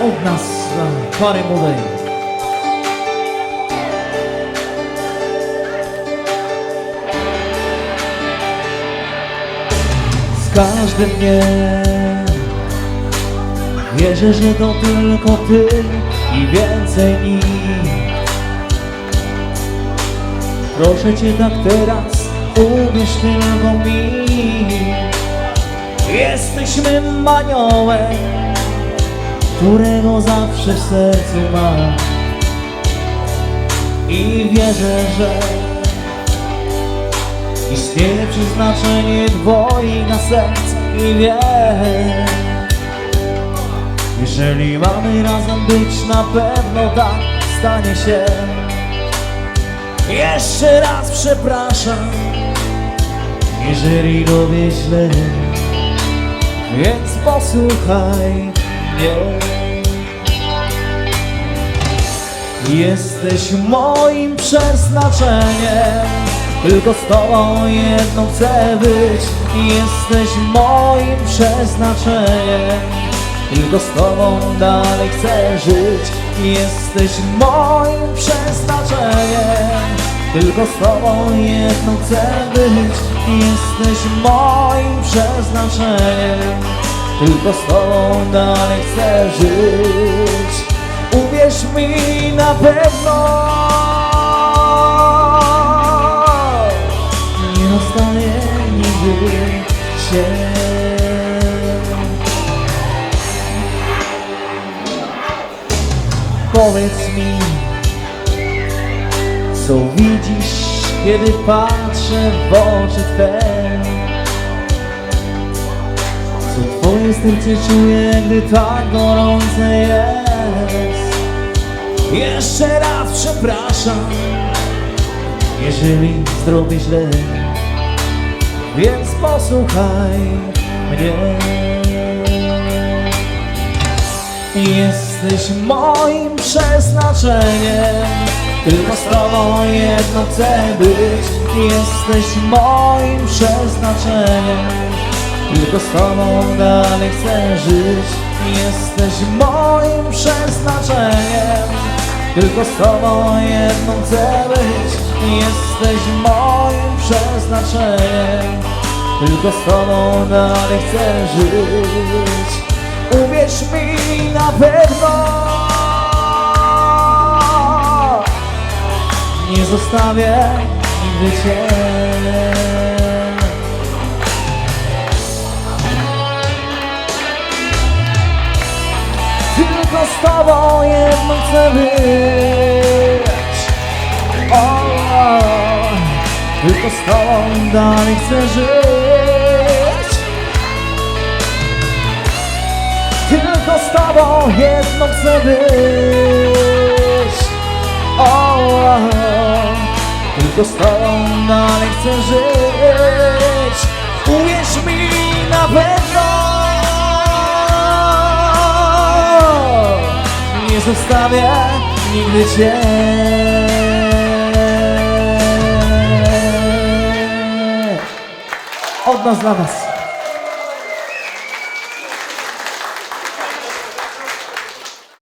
od nas pary młodej. Z każdym dniem Wierzę, że to tylko ty i więcej nikt. Proszę cię tak teraz, uwierz tylko mi. Jesteśmy aniołem, którego zawsze w sercu mam. I wierzę, że istnieje przeznaczenie dwojga serc i wiem Jeżeli mamy razem być, na pewno tak stanie się. Jeszcze raz przepraszam, jeżeli robię źle więc posłuchaj Jesteś moim przeznaczeniem, tylko z tobą jedną chcę być. Jesteś moim przeznaczeniem, tylko z tobą dalej chcę żyć. Jesteś moim przeznaczeniem, tylko z tobą jedną chcę być. Jesteś moim przeznaczeniem, tylko z tobą dalej chcę żyć. Uwierz mi na pewno, nie zostanie nigdy się. Powiedz mi, co widzisz, kiedy patrzę w oczy Twe? Twoje serce czuje, gdy tak gorące jest? Jeszcze raz przepraszam, jeżeli zrobię źle, więc posłuchaj mnie. Jesteś moim przeznaczeniem Tylko z Tobą jedno chcę być Jesteś moim przeznaczeniem Tylko z Tobą dalej chcę żyć. Jesteś moim przeznaczeniem. Tylko z Tobą jedną chcę być. Jesteś moim przeznaczeniem. Tylko z Tobą dalej chcę żyć. Uwierz mi na pewno. Nie zostawię nigdy Cię z Tobą jedną chcę być. O, o, Tylko z Tobą dalej chcę żyć. Tylko z tobą jedną chcę być. O, o, Tylko z tobą dalej chcę żyć zostawię nigdy cię. Od nas dla was